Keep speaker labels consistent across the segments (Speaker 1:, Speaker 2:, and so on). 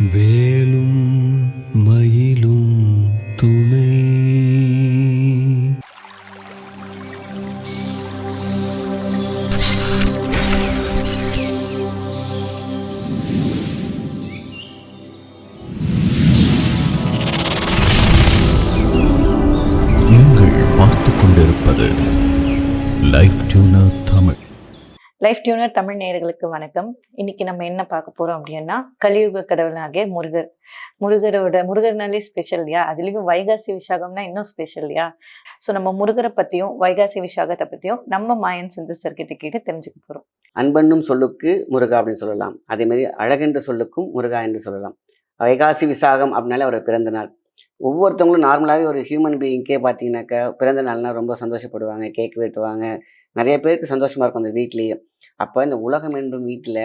Speaker 1: vê-lo tuner Tamil
Speaker 2: நேயர்களுக்கு வணக்கம். இன்னைக்கு நம்ம என்ன பார்க்க போறோம் அப்படின்னா கலியுக கடவுளாகிய முருகர். முருகரோட முருகர்னாலே ஸ்பெஷல் இல்லையா அதுலேயும் வைகாசி விசாகம்னா இன்னும் ஸ்பெஷல் இல்லையா ஸோ நம்ம முருகரை பற்றியும் வைகாசி விசாகத்தை பற்றியும் நம்ம மாயன் சிந்தசர் கிட்ட கேட்டு தெரிஞ்சுக்க போகிறோம்
Speaker 3: அன்பென்னும் சொல்லுக்கு முருகா அப்படின்னு சொல்லலாம். அதே மாதிரி அழகென்ற சொல்லுக்கும் முருகா என்று சொல்லலாம். வைகாசி விசாகம் அப்படின்னாலே அவர் பிறந்த நாள். ஒவ்வொருத்தவங்களும் நார்மலாகவே ஒரு ஹியூமன் பீயிங்க்கே பார்த்தீங்கன்னாக்கா பிறந்த நாள்னா ரொம்ப சந்தோஷப்படுவாங்க கேக் வெட்டுவாங்க. நிறைய பேருக்கு சந்தோஷமாக இருக்கும் அந்த வீட்லேயே. அப்போ இந்த உலகம் என்றும் வீட்டில்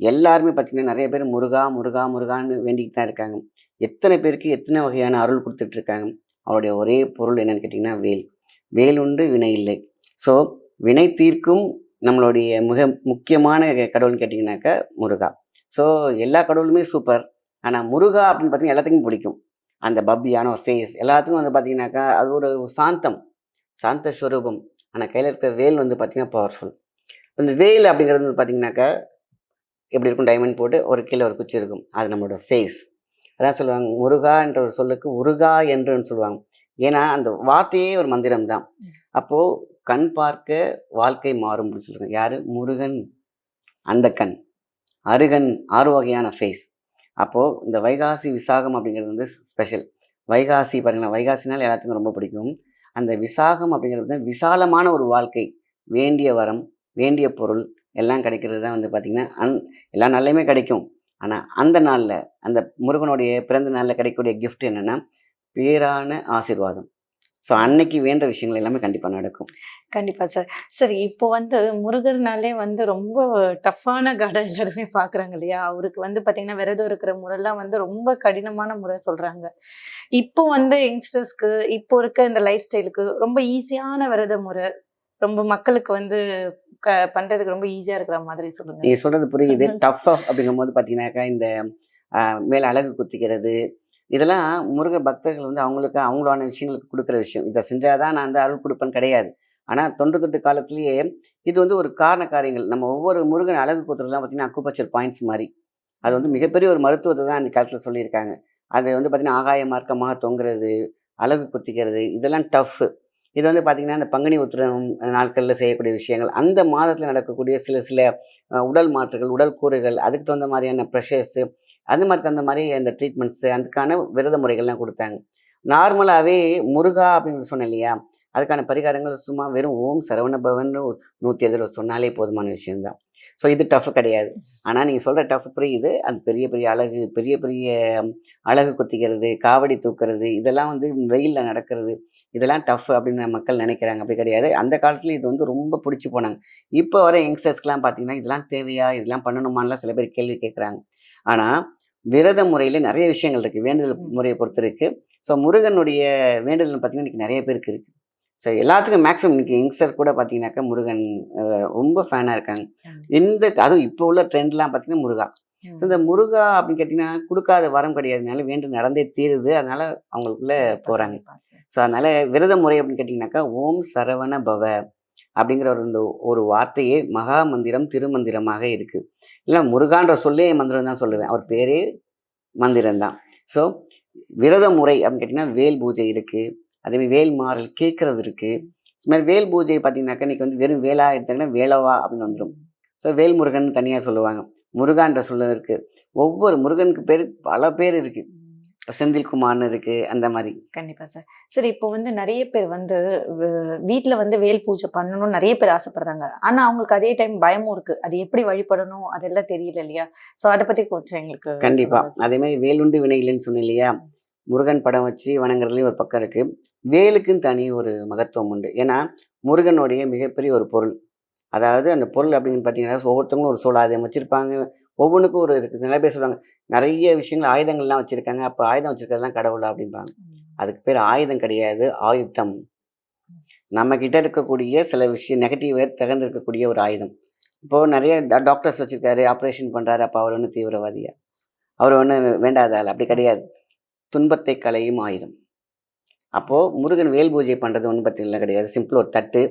Speaker 3: எல்லாருமே பார்த்தீங்கன்னா நிறைய பேர் முருகா முருகா முருகான்னு வேண்டிக்கிட்டு தான் இருக்காங்க. எத்தனை பேருக்கு எத்தனை வகையான அருள் கொடுத்துட்டு இருக்காங்க? அவருடைய ஒரே பொருள் என்னன்னு கேட்டிங்கன்னா வேல். வேல் உண்டு வினை இல்லை. ஸோ வினை தீர்க்கும் நம்மளுடைய மிக முக்கியமான கடவுள்னு கேட்டிங்கனாக்கா முருகா. ஸோ எல்லா கடவுளுமே சூப்பர். ஆனால் முருகா அப்படின்னு பார்த்தீங்கன்னா எல்லாத்துக்கும் பிடிக்கும். அந்த பப்பியான ஒரு ஃபேஸ் எல்லாத்துக்கும் வந்து பார்த்தீங்கன்னாக்கா அது ஒரு சாந்தம். சாந்த ஸ்வரூபம். ஆனால் கையில் இருக்கிற வேல் வந்து பார்த்திங்கன்னா பவர்ஃபுல் அந்த வேல் அப்படிங்கிறது வந்து பார்த்தீங்கன்னாக்கா எப்படி இருக்கும்? டைமண்ட் போட்டு ஒரு கீழே ஒரு குச்சி இருக்கும். அது நம்மளோட ஃபேஸ் அதான் சொல்லுவாங்க முருகா என்ற ஒரு சொல்லுக்கு உருகா என்றுன்னு சொல்லுவாங்க. ஏன்னா அந்த வார்த்தையே ஒரு மந்திரம் தான் அப்போது கண் பார்க்க வாழ்க்கை மாறும் அப்படின்னு சொல்லுவாங்க யார்? முருகன். அந்த கண். அருகன். ஆறு வகையான ஃபேஸ் அப்போது இந்த வைகாசி விசாகம் அப்படிங்கிறது வந்து ஸ்பெஷல் வைகாசி பாருங்களேன். வைகாசினால் எல்லாத்துக்கும் ரொம்ப பிடிக்கும். அந்த விசாகம் அப்படிங்கிறது வந்து விசாலமான ஒரு வாழ்க்கை. வேண்டிய வரம் வேண்டிய பொருள் எல்லாம் கிடைக்கிறது தான் வந்து பார்த்திங்கன்னா அந் எல்லா நாள்லையுமே கிடைக்கும். ஆனால் அந்த நாளில் அந்த முருகனுடைய பிறந்த நாளில் கிடைக்கக்கூடிய கிஃப்ட் என்னென்னா பேரான ஆசீர்வாதம். ஸோ அன்னைக்கு வேண்ட விஷயங்கள் எல்லாமே கண்டிப்பாக நடக்கும்.
Speaker 2: கண்டிப்பா சார் சரி இப்போ வந்து முருகர்னாலே வந்து ரொம்ப டஃப்பான கடை எல்லாருமே பார்க்குறாங்க இல்லையா? அவருக்கு வந்து பார்த்தீங்கன்னா விரதம் இருக்கிற முறைலாம் வந்து ரொம்ப கடினமான முறை சொல்றாங்க. இப்போ வந்து யங்ஸ்டர்ஸ்க்கு இப்போ இருக்க இந்த லைஃப் ஸ்டைலுக்கு ரொம்ப ஈஸியான விரத முறை ரொம்ப மக்களுக்கு வந்து க பண்றதுக்கு ரொம்ப ஈஸியா இருக்கிற மாதிரி சொல்லுங்க
Speaker 3: நீ சொல்றது புரியுது. டஃப் ஆஃப் அப்படிங்கும்போது பார்த்தீங்கன்னாக்கா இந்த மேல அழகு குத்திக்கிறது இதெல்லாம் முருக பக்தர்கள் வந்து அவங்களுக்கு அவங்களான விஷயங்களுக்கு கொடுக்குற விஷயம். இதை செஞ்சாதான் நான் வந்து அருள் கொடுப்பேன் கிடையாது. ஆனால் தொன்று தொட்டு காலத்திலேயே இது வந்து ஒரு காரண காரியங்கள். நம்ம ஒவ்வொரு முருகன் அழகு குத்துறதுலாம் பார்த்தீங்கன்னா அக்குபச்சர் பாயிண்ட்ஸ் மாதிரி. அது வந்து மிகப்பெரிய ஒரு மருத்துவத்தை தான் அந்த காலத்தில் சொல்லியிருக்காங்க. அது வந்து பார்த்தீங்கன்னா ஆகாய மார்க்கமாக தொங்குறது அழகு குத்திக்கிறது இதெல்லாம் டஃப் இது வந்து பார்த்தீங்கன்னா இந்த பங்குனி உத்திரம் நாட்களில் செய்யக்கூடிய விஷயங்கள். அந்த மாதத்தில் நடக்கக்கூடிய சில சில உடல் மாற்றுகள் உடல் கூறுகள் அதுக்கு தகுந்த மாதிரியான ப்ரெஷர்ஸு அந்த மாதிரி தகுந்த மாதிரி அந்த ட்ரீட்மெண்ட்ஸு அதுக்கான விரத முறைகள்லாம் கொடுத்தாங்க. நார்மலாகவே முருகா அப்படின்னு சொன்னேன் இல்லையா? அதுக்கான பரிகாரங்கள் சும்மா வெறும் ஓம் சரவண பவன் நூற்றி எழுபது சொன்னாலே போதுமான விஷயம்தான். ஸோ இது டஃப் கிடையாது. ஆனால் நீங்கள் சொல்கிற டஃப் புரியுது. அது பெரிய பெரிய அழகு பெரிய பெரிய அழகு குத்திக்கிறது காவடி தூக்குறது இதெல்லாம் வந்து வெயிலில் நடக்கிறது இதெல்லாம் டஃப் அப்படின்னு மக்கள் நினைக்கிறாங்க. அப்படி கிடையாது. அந்த காலத்துல இது வந்து ரொம்ப பிடிச்சி போனாங்க. இப்போ வர யங்ஸ்டர்ஸ்க்குலாம் பார்த்தீங்கன்னா இதெல்லாம் தேவையா? இதெல்லாம் பண்ணணுமான்லாம் சில பேர் கேள்வி கேட்குறாங்க. ஆனால் விரத முறையில் நிறைய விஷயங்கள் இருக்குது வேண்டுதல் முறையை பொறுத்து இருக்குது ஸோ முருகனுடைய வேண்டுதல் பார்த்தீங்கன்னா இன்னைக்கு நிறைய பேருக்கு இருக்குது ஸோ எல்லாத்துக்கும் மேக்ஸிமம் இன்னைக்கு யங்ஸ்டர் கூட பார்த்தீங்கன்னாக்கா முருகன் ரொம்ப ஃபேனாக இருக்காங்க. இந்த அதுவும் இப்போ உள்ள ட்ரெண்ட்லாம் பார்த்தீங்கன்னா முருகா. ஸோ இந்த முருகா அப்படின்னு கேட்டிங்கன்னா கொடுக்காத வரம் கிடையாதுனால வேண்டும் நடந்தே தீருது. அதனால அவங்களுக்குள்ள போகிறாங்க ஸோ அதனால விரத முறை அப்படின்னு கேட்டிங்கனாக்கா ஓம் சரவண பவ. அப்படிங்கிற ஒரு இந்த ஒரு வார்த்தையே மகா மந்திரம் திருமந்திரமாக இருக்கு. இல்லை முருகான்ற சொல்லே மந்திரம் தான் சொல்லுவேன். அவர் பேரே மந்திரம் தான் ஸோ விரத முறை அப்படின்னு கேட்டிங்கன்னா வேல் பூஜை இருக்கு. அதேமாதிரி வேல் மாறல் கேட்கறது இருக்கு. இது மாதிரி வேல் பூஜை பார்த்தீங்கன்னாக்கா இன்னைக்கு வந்து வெறும் வேலா எடுத்தாங்கன்னா வேலவா அப்படின்னு வந்துடும் ஸோ வேல் முருகன் தனியாக சொல்லுவாங்க. முருகான்ற சொல்ல இருக்கு. ஒவ்வொரு முருகனுக்கு பேர் பல பேர் இருக்கு. செந்தில்குமார்னு இருக்கு அந்த மாதிரி
Speaker 2: கண்டிப்பா சார். சரி இப்போ வந்து நிறைய பேர் வந்து வ- வீட்ல வந்து வேல் பூஜை பண்ணணும்னு நிறைய பேர் ஆசைப்படுறாங்க. ஆனா அவங்களுக்கு அதே டைம் பயமும் இருக்கு. அது எப்படி வழிபடணும்? அதெல்லாம் தெரியல இல்லையா? சோ அதை பத்தி கொஞ்சம் எங்களுக்கு
Speaker 3: கண்டிப்பா. அதே மாதிரி வேலுண்டு வினை இல்லைன்னு சொன்னேன் இல்லையா? முருகன் படம் வச்சு வணங்குறதுலேயும் ஒரு பக்கம் இருக்கு. வேலுக்குன்னு தனி ஒரு மகத்துவம் உண்டு. ஏன்னா முருகனுடைய மிகப்பெரிய ஒரு பொருள். அதாவது அந்த பொருள் அப்படின்னு பார்த்தீங்கன்னா ஒவ்வொருத்தவங்களும் ஒரு சோழாயுதம் வச்சிருப்பாங்க ஒவ்வொன்றுக்கும் ஒரு இருக்குது நிறைய பேர் சொல்லுவாங்க நிறைய விஷயங்கள் ஆயுதங்கள்லாம் வச்சிருக்காங்க அப்போ ஆயுதம் வச்சிருக்கிறதுலாம் கடவுளா? அப்படிம்பாங்க. அதுக்கு பேர் ஆயுதம் கிடையாது ஆயுத்தம். நம்ம கிட்ட இருக்கக்கூடிய சில விஷயம் நெகட்டிவை தகர்ந்து இருக்கக்கூடிய ஒரு ஆயுதம். இப்போ நிறைய டாக்டர்ஸ் வச்சிருக்காரு ஆப்ரேஷன் பண்றாரு அப்போ அவர் ஒன்றும் தீவிரவாதியா? அவர் ஒன்றும் வேண்டாத ஆள்? அப்படி கிடையாது. துன்பத்தை களையும் ஆயுதம். அப்போது முருகன் வேல் பூஜை பண்ணுறது ஒன்றும் பற்றிலாம் கிடையாது. சிம்பிள் ஒரு தட்டு.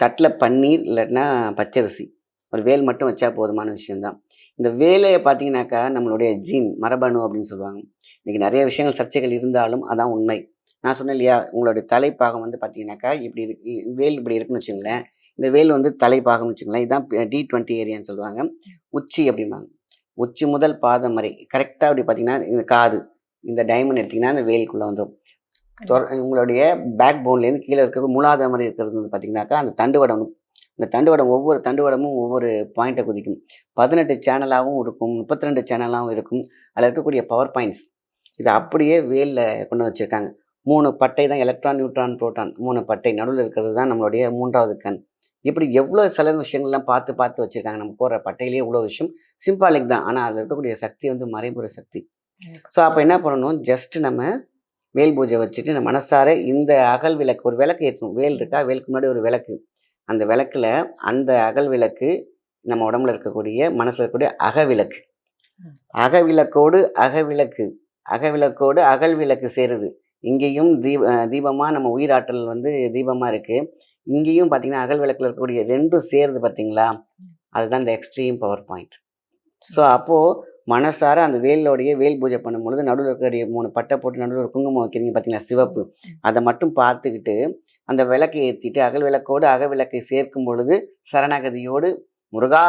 Speaker 3: தட்டில் பன்னீர் இல்லாட்டினா பச்சரிசி. ஒரு வேல் மட்டும் வச்சா போதுமான விஷயம்தான். இந்த வேலையை பார்த்தீங்கன்னாக்கா நம்மளுடைய ஜீன் மரபணு அப்படின்னு சொல்லுவாங்க. இன்றைக்கி நிறைய விஷயங்கள் சர்ச்சைகள் இருந்தாலும் அதான் உண்மை. நான் சொன்னேன் இல்லையா உங்களுடைய தலைப்பாகம் வந்து பார்த்தீங்கன்னாக்கா இப்படி இருக்கு வேல் இப்படி இருக்குன்னு வச்சுங்களேன் இந்த வேல் வந்து தலைப்பாகம்னு வச்சுங்களேன் இதுதான் டி டுவெண்ட்டி ஏரியான்னு சொல்லுவாங்க. உச்சி அப்படிம்பாங்க. உச்சி முதல் பாதம் வரை கரெக்டாக அப்படி பார்த்தீங்கன்னா இந்த காது இந்த டைமண்ட் எடுத்திங்கன்னா அந்த வேலுக்குள்ளே வந்துடும் தொர- உங்களுடைய பேக் போன்லேருந்து கீழே இருக்க மூலாத மாதிரி இருக்கிறது வந்து பார்த்தீங்கன்னாக்கா அந்த தண்டுவடம் இந்த தண்டுவடம் ஒவ்வொரு தண்டுவடமும் ஒவ்வொரு பாயிண்ட்டை குதிக்கும். பதினெட்டு சேனலாகவும் இருக்கும் முப்பத்தி ரெண்டு சேனலாகவும் இருக்கும். அதில் இருக்கக்கூடிய பவர் பாயிண்ட்ஸ் இது அப்படியே வேலில் கொண்டு வச்சுருக்காங்க. மூணு பட்டை தான் எலக்ட்ரான் நியூட்ரான் புரோட்டான் மூணு பட்டை. நடுவில் இருக்கிறது தான் நம்மளுடைய மூன்றாவது கண். இப்படி எவ்வளோ சில விஷயங்கள்லாம் பார்த்து பார்த்து வச்சுருக்காங்க. நம்ம போடுற பட்டையிலேயே இவ்வளோ விஷயம் சிம்பாலிக் தான். ஆனால் அதில் இருக்கக்கூடிய சக்தி வந்து மறைபுற சக்தி. ஸோ அப்போ என்ன பண்ணணும்? ஜஸ்ட் நம்ம வேல் பூஜை வச்சுட்டு நம்ம மனசார இந்த அகல் விளக்கு ஒரு விளக்கு ஏற்றணும். வேல் இருக்கா? வேலுக்கு முன்னாடி ஒரு விளக்கு. அந்த விளக்குல அந்த அகல் விளக்கு நம்ம உடம்புல இருக்கக்கூடிய மனசுல இருக்கக்கூடிய அகவிளக்கு அகவிளக்கோடு அகவிளக்கு அகவிளக்கோடு அகல் விளக்கு சேருது. இங்கேயும் தீப அஹ் தீபமா நம்ம உயிராற்றல் வந்து தீபமா இருக்கு. இங்கேயும் பார்த்தீங்கன்னா அகல் விளக்குல இருக்கக்கூடிய ரெண்டும் சேருது பார்த்தீங்களா அதுதான் இந்த எக்ஸ்ட்ரீம் பவர் பாயிண்ட் ஸோ அப்போது மனசார அந்த வேலோடைய வேல் பூஜை பண்ணும் பொழுது நடுவில் இருக்கக்கூடிய மூணு பட்டை போட்டு நடுவில் குங்குமம் வைக்கிறீங்க பார்த்தீங்களா சிவப்பு. அதை மட்டும் பார்த்துக்கிட்டு அந்த விளக்கை ஏற்றிட்டு அகல் விளக்கோடு அக விளக்கை சேர்க்கும் பொழுது சரணாகதியோடு முருகா!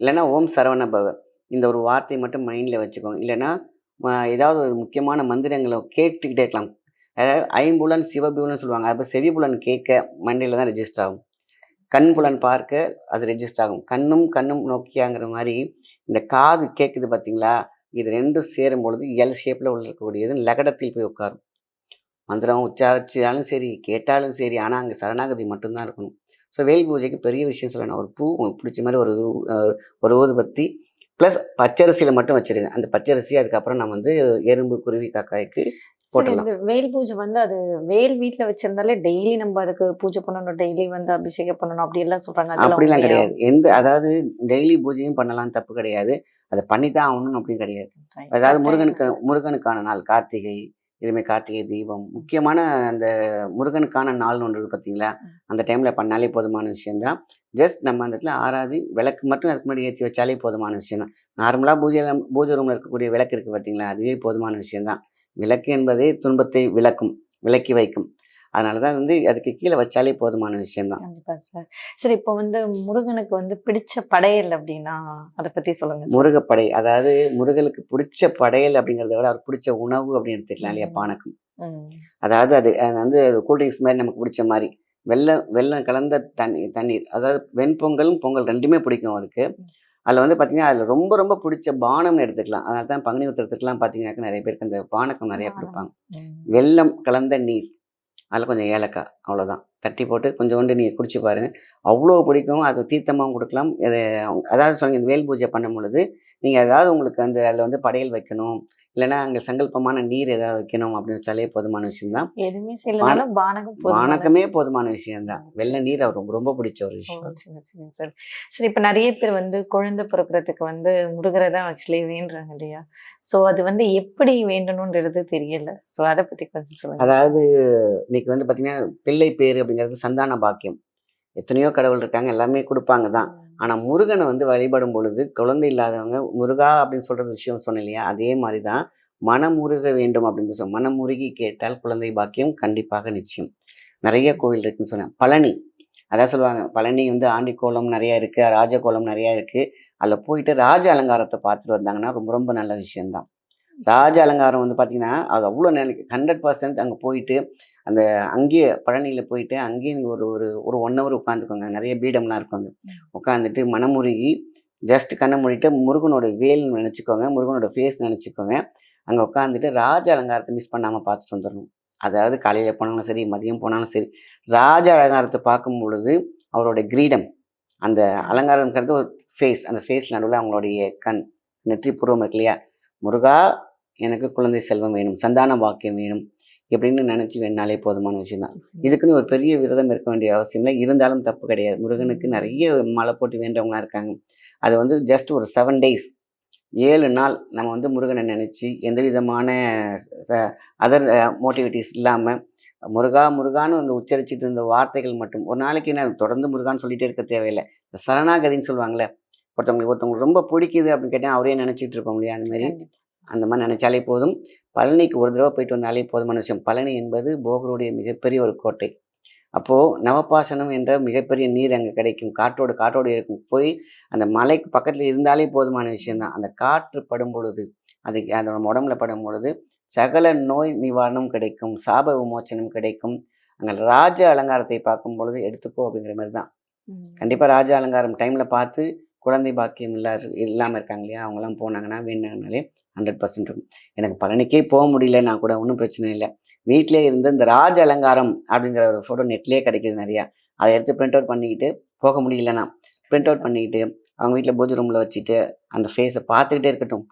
Speaker 3: இல்லைன்னா ஓம் சரவண பவ. இந்த ஒரு வார்த்தையை மட்டும் மைண்டில் வச்சுக்கோங்க இல்லைன்னா ஏதாவது ஒரு முக்கியமான மந்திரங்களை கேட்டுக்கிட்டே இருக்கலாம். அதாவது ஐம்புலன் சிவபுலன் சொல்லுவாங்க. அப்போ செவிபுலன் கேட்க மண்டையில் தான் ரெஜிஸ்டர் ஆகும். கண் புலன் பார்க்க அது ரெஜிஸ்டர் ஆகும். கண்ணும் கண்ணும் நோக்கியாங்கிற மாதிரி இந்த காது கேட்குது பார்த்தீங்களா இது ரெண்டும் சேரும் பொழுது எல் ஷேப்பில் உள்ள இருக்கக்கூடியது லகடத்தில் போய் உட்காரும். மந்திரம் உச்சாரிச்சாலும் சரி கேட்டாலும் சரி ஆனால் அங்கே சரணாகதி மட்டும்தான் இருக்கணும். ஸோ வேல் பூஜைக்கு பெரிய விஷயம் சொல்லணும். ஒரு பூ உங்களுக்கு பிடிச்ச மாதிரி ஒரு ஒரு ஊதுபத்தி ப்ளஸ் பச்சரிசியில் மட்டும் வச்சிருங்க. அந்த பச்சரிசி அதுக்கப்புறம் நம்ம வந்து எறும்பு குருவி காக்காய்க்கு போட்டுடலாம்.
Speaker 2: வேல் பூஜை வந்து அது வேல் வீட்ல வச்சிருந்தாலே டெய்லி நம்ம அதுக்கு பூஜை பண்ணணும். டெய்லி வந்து அபிஷேகம் பண்ணணும். அப்படி எல்லாம் சொல்றாங்க. அதெல்லாம்
Speaker 3: அப்படிலாம்? கிடையாது. எந்த அதாவது டெய்லி பூஜையும் பண்ணலாம். தப்பு கிடையாது. அதை பண்ணி தான் ஆகணும் அப்படின்னு கிடையாது அதாவது முருகனுக்கு முருகனுக்கான நாள் கார்த்திகை இதுமே கார்த்திகை தீபம். முக்கியமான அந்த முருகனுக்கான நாள்னு ஒன்று பார்த்தீங்களா அந்த டைமில் பண்ணாலே போதுமான விஷயம்தான். ஜஸ்ட் நம்ம அந்த இடத்துல ஆராதி விளக்கு மட்டும் அதுக்கு முன்னாடி ஏற்றி வச்சாலே போதுமான விஷயம் தான் நார்மலாக பூஜையில் பூஜை ரூமில் இருக்கக்கூடிய விளக்கு இருக்குது பார்த்தீங்களா அதுவே போதுமான விஷயம்தான். விளக்கு என்பதே துன்பத்தை விளக்கும் விளக்கி வைக்கும். அதனால தான் வந்து அதுக்கு கீழே வச்சாலே போதுமான விஷயம்தான்
Speaker 2: கண்டிப்பா சார் சரி இப்போ வந்து முருகனுக்கு வந்து பிடிச்ச படையல் அப்படின்னா அதை பத்தி சொல்லுங்க சார்.
Speaker 3: முருகப்படை அதாவது முருகனுக்கு பிடிச்ச படையல் அப்படிங்கிறத விட அவர் பிடிச்ச உணவு அப்படின்னு எடுத்துக்கலாம் இல்லையா. பானகம். அதாவது அது வந்து கூல்ட்ரிங்க்ஸ் மாதிரி நமக்கு பிடிச்ச மாதிரி வெள்ளம் வெள்ளம் கலந்த தண்ணி தண்ணீர் அதாவது வெண்பொங்கலும் பொங்கல் ரெண்டுமே பிடிக்கும் அவருக்கு அதில் வந்து பார்த்தீங்கன்னா அதில் ரொம்ப ரொம்ப பிடிச்ச பானம்னு எடுத்துக்கலாம் அதனால தான் பங்குனி உத்திரத்துக்குலாம் பார்த்தீங்கன்னாக்கா நிறைய பேருக்கு அந்த பானகம் நிறைய. கொடுப்பாங்க
Speaker 2: ம்.
Speaker 3: வெல்லம் கலந்த நீர் அதில் கொஞ்சம் ஏலக்காய் அவ்வளோதான். தட்டி போட்டு கொஞ்சோண்டு நீங்கள் குடிச்சு பாருங்க. அவ்வளோ பிடிக்கும். அது தீர்த்தமாகவும் கொடுக்கலாம். இது அதாவது சொன்னீங்க வேல் பூஜை பண்ணும் பொழுது நீங்கள் ஏதாவது உங்களுக்கு அந்த அதில் வந்து படையல் வைக்கணும். இல்லைன்னா அங்கே சங்கல்பமான நீர் ஏதாவது வைக்கணும் அப்படின்னு வச்சாலே போதுமான விஷயம்தான்.
Speaker 2: எதுவுமே செய்யலனாலும் பானகம்.
Speaker 3: வானக்கமே போதுமான விஷயம்தான். வெள்ளை நீர் அவர் ரொம்ப ரொம்ப பிடிச்ச ஒரு விஷயம்.
Speaker 2: சரி சரி சரி. இப்ப நிறைய பேர் வந்து குழந்தை பிறக்கிறதுக்கு வந்து முருகரை தான் ஆக்சுவலி வேண்டுறாங்க இல்லையா? சோ அது வந்து எப்படி வேண்டணும்ன்றது தெரியல. சோ அதை பத்தி கொஞ்சம் சொல்லுங்க.
Speaker 3: அதாவது இன்னைக்கு வந்து பார்த்தீங்கன்னா பிள்ளை பேர் அப்படிங்கிறது சந்தான பாக்கியம். எத்தனையோ கடவுள் இருக்காங்க எல்லாமே கொடுப்பாங்க தான். ஆனால் முருகனை வந்து வழிபடும் பொழுது குழந்தை இல்லாதவங்க முருகா அப்படின்னு சொல்கிற விஷயம் சொன்னேன் இல்லையா? அதே மாதிரி தான் மனமுருக வேண்டும் அப்படின்னு சொல் மனமுருகி கேட்டால் குழந்தை பாக்கியம் கண்டிப்பாக நிச்சயம். நிறைய கோவில் இருக்குன்னு சொன்னேன். பழனி. அதான் சொல்லுவாங்க பழனி வந்து ஆண்டி கோலம் நிறைய இருக்குது ராஜகோலம் நிறைய இருக்குது அதில் போயிட்டு ராஜ அலங்காரத்தை பார்த்துட்டு வந்தாங்கன்னா ரொம்ப ரொம்ப நல்ல விஷயம்தான். ராஜ அலங்காரம் வந்து பார்த்தீங்கன்னா அது அவ்வளோ நினைக்கு ஹண்ட்ரட் பர்சன்ட் அங்கே போயிட்டு அந்த அங்கேயே பழனியில் போயிட்டு அங்கேயே நீங்க ஒரு ஒரு ஒரு ஒன் ஹவர் உட்காந்துக்கோங்க நிறைய பீடம்லாம் இருக்கும் அங்கே. உட்காந்துட்டு மனமுருகி ஜஸ்ட் கண்ணை மூடிட்டு முருகனோட வேல் நினச்சிக்கோங்க முருகனோட ஃபேஸ் நினச்சிக்கோங்க. அங்கே உட்காந்துட்டு ராஜ அலங்காரத்தை மிஸ் பண்ணாமல் பார்த்துட்டு வந்துடணும். அதாவது காலையில் போனாலும் சரி மதியம் போனாலும் சரி ராஜ அலங்காரத்தை பார்க்கும் பொழுது அவரோட கிரீடம் அந்த அலங்காரம்ங்கிறது ஒரு ஃபேஸ் அந்த ஃபேஸ் நடுவில் அவங்களுடைய கண் நெற்றி பூர்வம் இருக்கு இல்லையா? முருகா எனக்கு குழந்தை செல்வம் வேணும் சந்தான வாக்கியம் வேணும் இப்படின்னு நினச்சி வேணாலே போதுமான விஷயம் தான் இதுக்குன்னு ஒரு பெரிய விரதம் இருக்க வேண்டிய அவசியம் இல்லை இருந்தாலும் தப்பு கிடையாது. முருகனுக்கு நிறைய மாலை போட்டு வேண்டவங்களாம் இருக்காங்க. அது வந்து ஜஸ்ட் ஒரு செவன் டேஸ் ஏழு நாள் நம்ம வந்து முருகனை நினச்சி எந்த விதமான அதர் மோட்டிவிட்டிஸ் இல்லாமல் முருகா முருகான்னு வந்து உச்சரிச்சிட்டு இருந்த வார்த்தைகள் மட்டும். ஒரு நாளைக்கு நான் தொடர்ந்து முருகான்னு சொல்லிட்டே இருக்க தேவையில்லை. இந்த சரணாகதின்னு சொல்லுவாங்கள்ல ஒருத்தவங்களுக்கு ஒருத்தவங்களுக்கு ரொம்ப பிடிக்குது அப்படின்னு கேட்டால் அவரே நினச்சிட்டு இருப்போம் இல்லையா? அந்த மாதிரி. அந்த மாதிரி நினைச்சாலே போதும். பழனிக்கு ஒரு தடவை போயிட்டு வந்தாலே போதுமான விஷயம் பழனி என்பது போகருடைய மிகப்பெரிய ஒரு கோட்டை. அப்போது நவபாசனம் என்ற மிகப்பெரிய நீர் அங்கே கிடைக்கும். காற்றோடு காற்றோடு இருக்கும். போய் அந்த மலைக்கு பக்கத்தில் இருந்தாலே போதுமான விஷயம்தான் அந்த காற்று படும் பொழுது அது அது நம்ம உடம்புல படும் பொழுது சகல நோய் நிவாரணம் கிடைக்கும். சாப விமோச்சனம் கிடைக்கும். அங்கே ராஜ அலங்காரத்தை பார்க்கும் பொழுது எடுத்துக்கோ அப்படிங்கிற மாதிரி தான். கண்டிப்பாக ராஜ அலங்காரம் டைமில் பார்த்து குழந்தை பாக்கியம் இல்லா இல்லாமல் இருக்காங்க இல்லையா? அவங்களாம் போனாங்கன்னா வேணுனாலே ஹண்ட்ரட் பர்சன்ட் இருக்கும். எனக்கு பழனிக்கே போக முடியலன்னா கூட ஒன்றும் பிரச்சனை இல்லை. வீட்டிலே இருந்து இந்த ராஜ அலங்காரம் அப்படிங்கிற ஒரு ஃபோட்டோ நெட்லேயே கிடைக்கிது நிறையா. அதை எடுத்து பிரிண்ட் அவுட் பண்ணிக்கிட்டு போக முடியலன்னா பிரிண்ட் அவுட் பண்ணிக்கிட்டு அவங்க வீட்டில் பூஜை ரூமில் வச்சுட்டு அந்த ஃபேஸை பார்த்துக்கிட்டே இருக்கட்டும்.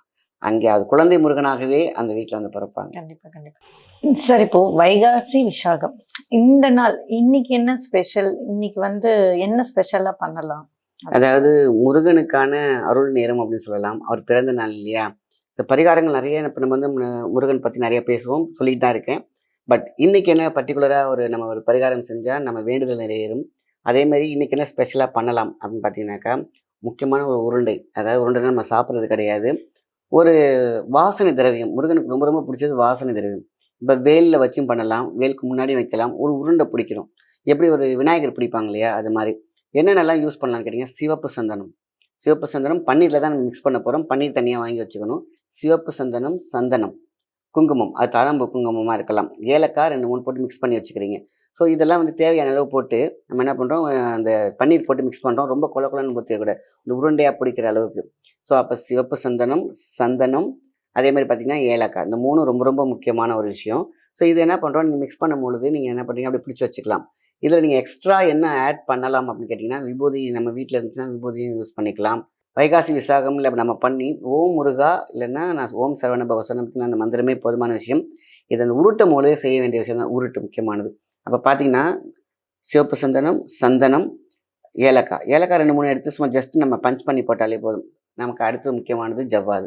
Speaker 3: அங்கே அது குழந்தை முருகனாகவே அந்த வீட்டில் வந்து பிறப்பாங்க.
Speaker 2: கண்டிப்பாக கண்டிப்பாக சரி இப்போ வைகாசி விசாகம். இந்த நாள் இன்னைக்கு என்ன ஸ்பெஷல் இன்னைக்கு வந்து என்ன ஸ்பெஷலாக பண்ணலாம்?
Speaker 3: அதாவது முருகனுக்கான அருள் நேரம் அப்படின்னு சொல்லலாம். அவர் பிறந்த நாள் இல்லையா? இந்த பரிகாரங்கள் நிறைய இப்போ நம்ம வந்து முருகன் பற்றி நிறைய பேசுவோம் சொல்லிட்டு தான் இருக்கேன். பட் இன்னைக்கு என்ன பர்டிகுலராக ஒரு நம்ம ஒரு பரிகாரம் செஞ்சால் நம்ம வேண்டுதல் நிறைவேறும். அதே மாதிரி இன்னைக்கு என்ன ஸ்பெஷலாக பண்ணலாம் அப்படின்னு பார்த்தீங்கன்னாக்கா முக்கியமான ஒரு உருண்டை. அதாவது உருண்டை நம்ம சாப்பிட்றது கிடையாது. ஒரு வாசனை திரவியம். முருகனுக்கு ரொம்ப ரொம்ப பிடிச்சது வாசனை திரவியம். இப்போ வேலில் வச்சும் பண்ணலாம் வேலுக்கு முன்னாடி வைக்கலாம். ஒரு உருண்டை பிடிக்கிறோம். எப்படி ஒரு விநாயகர் பிடிப்பாங்க இல்லையா? அது மாதிரி. என்னென்னலாம் யூஸ் பண்ணலாம்னு கேட்டிங்கன்னா சிவப்பு சந்தனம். சிவப்பு சந்தனம் பன்னீரில் தான் நம்ம மிக்ஸ் பண்ண போகிறோம் பன்னீர் தனியாக வாங்கி வச்சுக்கணும். சிவப்பு சந்தனம் சந்தனம் குங்குமம். அது தாழம்பு குங்குமமாக இருக்கலாம். ஏலக்காய் ரெண்டு மூணு போட்டு மிக்ஸ் பண்ணி வச்சுக்கிறீங்க. ஸோ இதெல்லாம் வந்து தேவையான அளவு போட்டு நம்ம என்ன பண்ணுறோம் அந்த பன்னீர் போட்டு மிக்ஸ் பண்ணுறோம் ரொம்ப கொல கொலன்னு ஊற்றிடக்கூடாது இந்த உருண்டையாக பிடிக்கிற அளவுக்கு. ஸோ அப்போ சிவப்பு சந்தனம் சந்தனம் அதே மாதிரி பார்த்திங்கன்னா ஏலக்காய். இந்த மூணும் ரொம்ப ரொம்ப முக்கியமான ஒரு விஷயம். ஸோ இது என்ன பண்ணுறோம் நீங்கள் மிக்ஸ் பண்ணும் பொழுது நீங்கள் என்ன பண்ணுறீங்க அப்படி பிடிச்சி வச்சுக்கலாம். இதில் நீங்கள் எக்ஸ்ட்ரா என்ன ஆட் பண்ணலாம் அப்படின்னு கேட்டிங்கன்னா விபூதி நம்ம வீட்டில் இருந்துச்சுன்னா விபூதியும் யூஸ் பண்ணிக்கலாம். வைகாசி விசாகம் இல்லை நம்ம பண்ணி ஓம் முருகா இல்லைன்னா நான் ஓம் சரவண பவசனத்துக்கு அந்த மந்திரமே போதுமான விஷயம். இதை அந்த உருட்டும் பொழுதே செய்ய வேண்டிய விஷயம் தான் உருட்டு முக்கியமானது. அப்போ பார்த்தீங்கன்னா சிவப்பு சந்தனம் சந்தனம் ஏலக்காய். ஏலக்காய் ரெண்டு மூணு எடுத்து சும்மா ஜஸ்ட் நம்ம பஞ்ச் பண்ணி போட்டாலே போதும். நமக்கு அடுத்து முக்கியமானது ஜவ்வாது.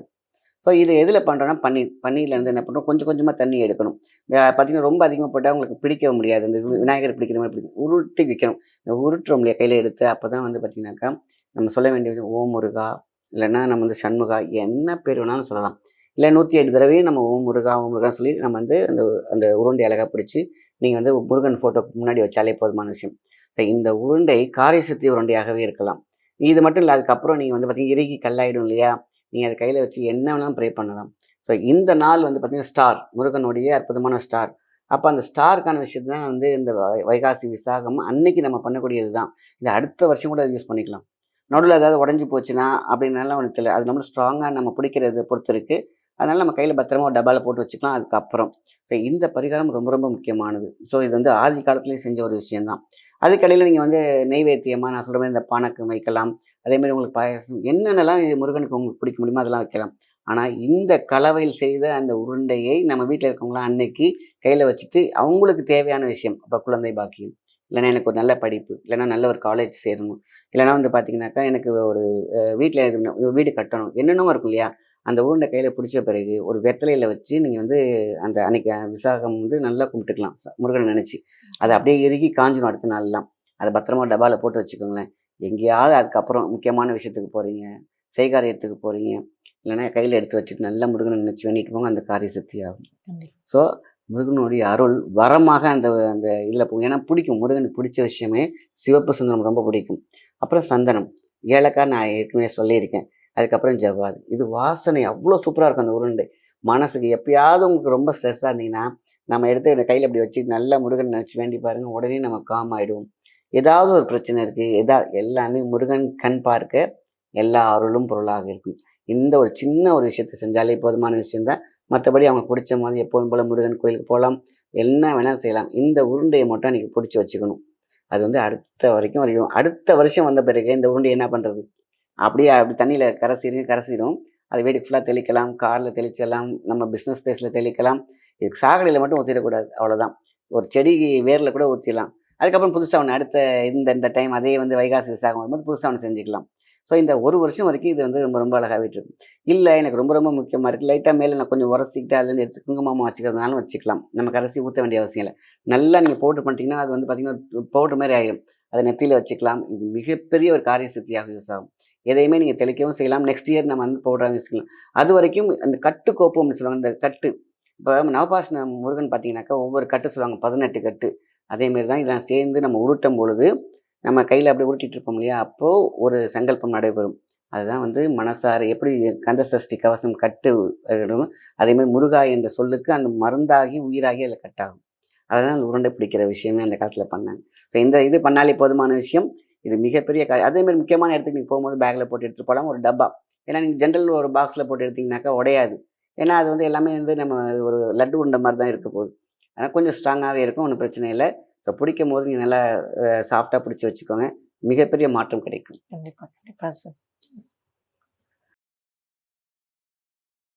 Speaker 3: ஸோ இது எதில் பண்ணுறோன்னா பன்னீர் பன்னீர்லேருந்து என்ன பண்ணுறோம் கொஞ்சம் கொஞ்சமாக தண்ணி எடுக்கணும். பார்த்திங்கன்னா பார்த்தீங்கன்னா ரொம்ப அதிகமாக போட்டால் உங்களுக்கு பிடிக்க முடியாது. இந்த விநாயகர் பிடிக்கிற மாதிரி பிடிக்கும் உருட்டி விற்கணும் இந்த உருட்டுறோம் இல்லையா கையில் எடுத்து அப்போ தான் வந்து பார்த்தீங்கன்னாக்கா நம்ம சொல்ல வேண்டியது ஓம் முருகா இல்லைன்னா நம்ம வந்து சண்முகா என்ன பேர் வேணாலும் சொல்லலாம். இல்லை நூற்றி எட்டு தடவையும் நம்ம ஓம் முருகா ஓம் முருகா சொல்லி நம்ம வந்து அந்த அந்த உருண்டை அழகாக பிடிச்சி நீங்கள் வந்து முருகன் ஃபோட்டோக்கு முன்னாடி வச்சாலே போதுமான விஷயம். இப்போ இந்த உருண்டை காரை சக்தி உருண்டையாகவே இருக்கலாம். இது மட்டும் இல்லை அதுக்கப்புறம் நீங்கள் வந்து பார்த்தீங்கன்னா இறுகி கல்லாயிடும் இல்லையா? நீங்கள் அதை கையில் வச்சு என்ன வேணாலும் ப்ரே பண்ணலாம். ஸோ இந்த நாள் வந்து பார்த்தீங்கன்னா ஸ்டார் முருகனுடைய அற்புதமான ஸ்டார் அப்போ அந்த ஸ்டாருக்கான விஷயத்தை தான் வந்து இந்த வை- வைகாசி விசாகம் அன்னைக்கு நம்ம பண்ணக்கூடியது தான் இது அடுத்த வருஷம் கூட யூஸ் பண்ணிக்கலாம். நடுவில் ஏதாவது உடஞ்சி போச்சுன்னா அப்படின்னாலாம் ஒன்று தெரியல. அது நம்ம ஸ்ட்ராங்காக நம்ம பிடிக்கிறத பொறுத்து இருக்குது அதனால் நம்ம கையில் பத்திரமா ஒரு டப்பாவில் போட்டு வச்சுக்கலாம் அதுக்கப்புறம். இப்போ இந்த பரிகாரம் ரொம்ப ரொம்ப முக்கியமானது. ஸோ இது வந்து ஆதி காலத்துலேயும் செஞ்ச ஒரு விஷயம்தான். அதுக்கடையில் நீங்கள் வந்து நெய்வேத்தியமாக நான் சொல்கிற மாதிரி இந்த பானக்கு வைக்கலாம். அதே மாதிரி உங்களுக்கு பாயாசம் என்னென்னலாம் இது முருகனுக்கு உங்களுக்கு பிடிக்க முடியுமோ அதெல்லாம் வைக்கலாம். ஆனால் இந்த கலவையில் செய்த அந்த உருண்டையை நம்ம வீட்டில் இருக்கவங்களாம் அன்னைக்கு கையில் வச்சுட்டு அவங்களுக்கு தேவையான விஷயம் இப்போ குழந்தை பாக்கியம் இல்லைன்னா எனக்கு ஒரு நல்ல படிப்பு இல்லைன்னா நல்ல ஒரு காலேஜ் சேரணும் இல்லைன்னா வந்து பார்த்தீங்கன்னாக்கா எனக்கு ஒரு வீட்டில் வீடு கட்டணும் என்னென்னமோ இருக்கும் இல்லையா? அந்த உருண்டை கையில் பிடிச்ச பிறகு ஒரு வெத்தலையில் வச்சு நீங்கள் வந்து அந்த அன்னைக்கு விசாகம் வந்து நல்லா கும்பிட்டுக்கலாம் முருகனை நினச்சி. அதை அப்படியே இறுகி காஞ்சிடும் அடுத்த நாள்லாம். அதை பத்திரமா டப்பாவில் போட்டு வச்சுக்கோங்களேன். எங்கேயாவது அதுக்கப்புறம் முக்கியமான விஷயத்துக்கு போகிறீங்க செய்காரியத்துக்கு போகிறீங்க இல்லைன்னா கையில் எடுத்து வச்சுட்டு நல்லா முருகனை நினச்சி வேண்டிட்டு போங்க அந்த காரிய சித்தி ஆகும். ஸோ முருகனுடைய அருள் வரமாக அந்த அந்த இதில் போகும். ஏன்னா பிடிக்கும். முருகனுக்கு பிடிச்ச விஷயமே சிவப்பு சந்தனம் ரொம்ப பிடிக்கும். அப்புறம் சந்தனம். ஏலக்காய் நான் ஏற்கனவே சொல்லியிருக்கேன். அதுக்கப்புறம் ஜவ்வாது. இது வாசனை அவ்வளோ சூப்பராக இருக்கும் அந்த உருண்டை. மனசுக்கு எப்பயாவது உங்களுக்கு ரொம்ப ஸ்ட்ரெஸ்ஸாக இருந்தீங்கன்னா நம்ம எடுத்து கையில் அப்படி வச்சு நல்லா முருகன் நினச்சி வேண்டி பாருங்க உடனே நம்ம காம் ஆகிடுவோம் ஏதாவது ஒரு பிரச்சனை இருக்குது எதா எல்லாமே முருகன் கண் பார்க்க எல்லா அருளும் பொருளாக இருக்கும். இந்த ஒரு சின்ன ஒரு விஷயத்தை செஞ்சாலே போதுமான விஷயம்தான். மற்றபடி அவங்க பிடிச்ச மாதிரி எப்போதும் போல் முருகன் கோயிலுக்கு போகலாம். என்ன வேணாலும் செய்யலாம். இந்த உருண்டையை மட்டும் அன்றைக்கி பிடிச்சி வச்சுக்கணும். அது வந்து அடுத்த வரைக்கும் வரைக்கும் அடுத்த வருஷம் வந்த பிறகு இந்த உருண்டை என்ன பண்ணுறது அப்படியே அப்படி தண்ணியில் கரைசிடும் கரைசிடும் அது வீட்டுக்கு ஃபுல்லாக தெளிக்கலாம். காரில் தெளிச்சிடலாம். நம்ம பிஸ்னஸ் ஸ்பேஸில் தெளிக்கலாம். இது சாக்கடையில் மட்டும் ஊற்றிடக்கூடாது அவ்வளோதான் ஒரு செடி வேரில் கூட ஊற்றிடலாம் அதுக்கப்புறம் புதுசாக ஒன்று அடுத்த இந்த இந்த டைம் அதே வந்து வைகாசி விசாகம் வரும்போது புதுசாக ஒன்று செஞ்சுக்கலாம். ஸோ இந்த ஒரு வருஷம் வரைக்கும் இது வந்து ரொம்ப ரொம்ப அழகாக இருக்கும் இல்லை எனக்கு ரொம்ப ரொம்ப முக்கியமாக இருக்குது லைட்டாக மேலே நான் கொஞ்சம் உரசிக்கிட்டு அதுலேருந்து எடுத்து குங்குமமாக வச்சுக்கிறதுனாலும் வச்சுக்கலாம். நம்ம கடைசி ஊற்ற வேண்டிய அவசியம் இல்லை. நல்லா நீங்கள் பவுட்ரு பண்ணிட்டீங்கன்னா அது வந்து பார்த்திங்கன்னா பவுட்ரு மாதிரி ஆகிடும் அதை நெத்தியில் வச்சுக்கலாம். இது மிகப்பெரிய ஒரு காரிய சித்தியாக யூஸ் ஆகும் எதையுமே நீங்கள் தெளிக்கவும் செய்யலாம். நெக்ஸ்ட் இயர் நம்ம வந்து பவுடராக வச்சுக்கலாம் அது வரைக்கும் அந்த கட்டு கோப்பு அப்படின்னு சொல்லுவாங்க. இந்த கட்டு. இப்போ நவபாசன முருகன் பார்த்தீங்கன்னாக்கா ஒவ்வொரு கட்டு சொல்லுவாங்க. பதினெட்டு கட்டு. அதேமாரி தான் இதெல்லாம் சேர்ந்து நம்ம உருட்டும் பொழுது நம்ம கையில் அப்படியே உருட்டிட்டு இருப்போம் இல்லையா? அப்போது ஒரு சங்கல்பம் நடைபெறும். அதுதான் வந்து மனசார எப்படி கந்த சஷ்டி கவசம் கட்டு அதேமாதிரி முருகா என்ற சொல்லுக்கு அந்த மருந்தாகி உயிராகி அதில் கட்டாகும் அதுதான் அந்த உருண்டை பிடிக்கிற விஷயமே அந்த காலத்தில் பண்ணாங்க. ஸோ இந்த இது பண்ணாலே போதுமான விஷயம். இது மிகப்பெரிய காரியம் அதேமாதிரி முக்கியமான இடத்துக்கு நீங்கள் போகும்போது பேக்கில் போட்டு எடுத்துகிட்டு போகலாம். ஒரு டப்பா. ஏன்னா நீங்கள் ஜென்ரல் ஒரு பாக்ஸில் போட்டு எடுத்தீங்கன்னாக்கா உடையாது. ஏன்னா அது வந்து எல்லாமே வந்து நம்ம ஒரு லட்டு உருண்டை மாதிரி தான் இருக்க போகுது. ஆனால் கொஞ்சம் ஸ்ட்ராங்காகவே இருக்கும் ஒன்றும் பிரச்சனை இல்லை. ஸோ பிடிக்கும் போது நீங்கள் நல்லா சாஃப்டாக பிடிச்சி வச்சுக்கோங்க. மிகப்பெரிய மாற்றம் கிடைக்கும்.
Speaker 2: கண்டிப்பாக கண்டிப்பாக சார்